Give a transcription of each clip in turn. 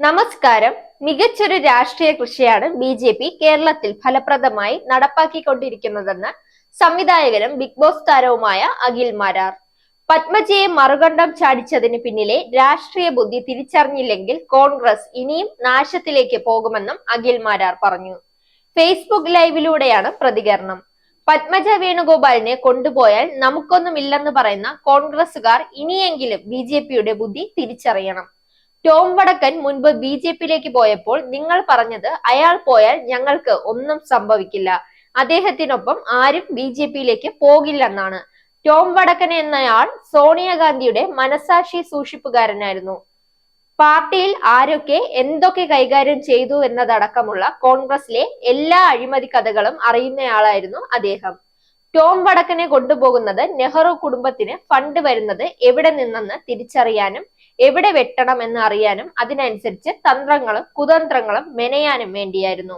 നമസ്കാരം. മികച്ചൊരു രാഷ്ട്രീയ കൃഷിയാണ് ബി ജെ പി കേരളത്തിൽ ഫലപ്രദമായി നടപ്പാക്കിക്കൊണ്ടിരിക്കുന്നതെന്ന് സംവിധായകനും ബിഗ് ബോസ് താരവുമായ അഖിൽ മാരാർ. പത്മജിയെ മറുകണ്ഠം ചാടിച്ചതിന് പിന്നിലെ രാഷ്ട്രീയ ബുദ്ധി തിരിച്ചറിഞ്ഞില്ലെങ്കിൽ കോൺഗ്രസ് ഇനിയും നാശത്തിലേക്ക് പോകുമെന്നും അഖിൽ മാരാർ പറഞ്ഞു. ഫേസ്ബുക്ക് ലൈവിലൂടെയാണ് പ്രതികരണം. പത്മജ വേണുഗോപാലിനെ കൊണ്ടുപോയാൽ നമുക്കൊന്നുമില്ലെന്ന് പറയുന്ന കോൺഗ്രസുകാർ ഇനിയെങ്കിലും ബി ബുദ്ധി തിരിച്ചറിയണം. ടോം വടക്കൻ മുൻപ് ബി ജെ പിയിലേക്ക് പോയപ്പോൾ നിങ്ങൾ പറഞ്ഞത് അയാൾ പോയാൽ ഞങ്ങൾക്ക് ഒന്നും സംഭവിക്കില്ല. അദ്ദേഹത്തിനൊപ്പം ആരും ബി ജെ പിയിലേക്ക് പോകില്ലെന്നാണ്. ടോം വടക്കൻ എന്നയാൾ സോണിയാഗാന്ധിയുടെ മനസാക്ഷി സൂക്ഷിപ്പുകാരനായിരുന്നു. പാർട്ടിയിൽ ആരൊക്കെ എന്തൊക്കെ കൈകാര്യം ചെയ്തു എന്നതടക്കമുള്ള കോൺഗ്രസിലെ എല്ലാ അഴിമതി കഥകളും അറിയുന്നയാളായിരുന്നു അദ്ദേഹം. ടോം വടക്കനെ കൊണ്ടുപോകുന്നത് നെഹ്റു കുടുംബത്തിന് ഫണ്ട് വരുന്നത് എവിടെ നിന്നെന്ന് തിരിച്ചറിയാനും എവിടെ വെട്ടണം എന്ന് അറിയാനും അതിനനുസരിച്ച് തന്ത്രങ്ങളും കുതന്ത്രങ്ങളും മെനയാനും വേണ്ടിയായിരുന്നു.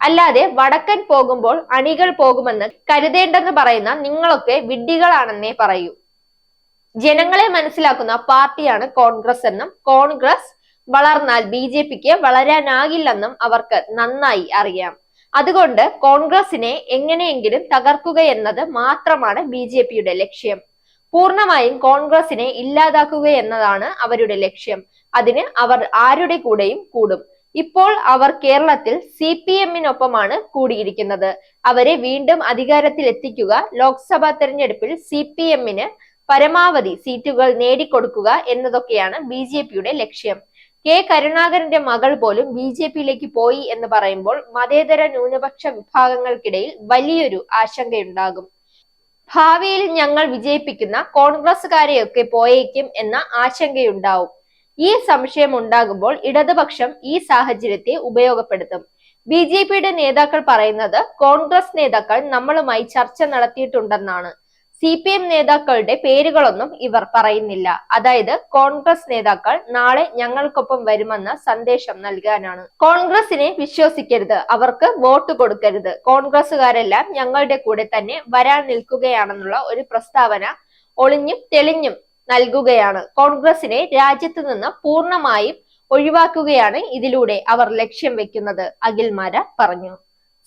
അല്ലാതെ വടക്കൻ പോകുമ്പോൾ അണികൾ പോകുമെന്ന് കരുതേണ്ടെന്ന് പറയുന്ന നിങ്ങളൊക്കെ വിഡ്ഢികളാണെന്നേ പറയൂ. ജനങ്ങളെ മനസ്സിലാക്കുന്ന പാർട്ടിയാണ് കോൺഗ്രസ് എന്നും കോൺഗ്രസ് വളർന്നാൽ ബി ജെ പിക്ക് വളരാനാകില്ലെന്നും അവർക്ക് നന്നായി അറിയാം. അതുകൊണ്ട് കോൺഗ്രസിനെ എങ്ങനെയെങ്കിലും തകർക്കുക എന്നത് മാത്രമാണ് ബി ജെ പിയുടെ ലക്ഷ്യം. പൂർണമായും കോൺഗ്രസിനെ ഇല്ലാതാക്കുക എന്നതാണ് അവരുടെ ലക്ഷ്യം. അതിന് അവർ ആരുടെ കൂടെയും കൂടും. ഇപ്പോൾ അവർ കേരളത്തിൽ സി പി എമ്മിനൊപ്പമാണ് കൂടിയിരിക്കുന്നത്. അവരെ വീണ്ടും അധികാരത്തിൽ എത്തിക്കുക ലോക്സഭാ തെരഞ്ഞെടുപ്പിൽ സി പി എമ്മിന് പരമാവധി സീറ്റുകൾ നേടിക്കൊടുക്കുക എന്നതൊക്കെയാണ് ബി ജെ പിയുടെ ലക്ഷ്യം. കെ കരുണാകരന്റെ മകൾ പോലും ബി ജെ പിയിലേക്ക് പോയി എന്ന് പറയുമ്പോൾ മതേതര ന്യൂനപക്ഷ വിഭാഗങ്ങൾക്കിടയിൽ വലിയൊരു ആശങ്കയുണ്ടാകും. ഭാവിയിൽ ഞങ്ങൾ വിജയിപ്പിക്കുന്ന കോൺഗ്രസുകാരെയൊക്കെ പോയേക്കും എന്ന ആശങ്കയുണ്ടാവും. ഈ സംശയം ഉണ്ടാകുമ്പോൾ ഇടതുപക്ഷം ഈ സാഹചര്യത്തെ ഉപയോഗപ്പെടുത്തും. ബി ജെ പിയുടെ നേതാക്കൾ പറയുന്നത് കോൺഗ്രസ് നേതാക്കൾ നമ്മളുമായി ചർച്ച നടത്തിയിട്ടുണ്ടെന്നാണ്. സി പി എം നേതാക്കളുടെ പേരുകളൊന്നും ഇവർ പറയുന്നില്ല. അതായത് കോൺഗ്രസ് നേതാക്കൾ നാളെ ഞങ്ങൾക്കൊപ്പം വരുമെന്ന സന്ദേശം നൽകാനാണ്. കോൺഗ്രസിനെ വിശ്വസിക്കരുത്. അവർക്ക് വോട്ട് കൊടുക്കരുത്. കോൺഗ്രസുകാരെല്ലാം ഞങ്ങളുടെ കൂടെ തന്നെ വരാൻ നിൽക്കുകയാണെന്നുള്ള ഒരു പ്രസ്താവന ഒളിഞ്ഞും തെളിഞ്ഞും നൽകുകയാണ്. കോൺഗ്രസിനെ രാജ്യത്തു നിന്ന് പൂർണമായും ഒഴിവാക്കുകയാണ് ഇതിലൂടെ അവർ ലക്ഷ്യം വെക്കുന്നത്. അഖിൽമാര പറഞ്ഞു.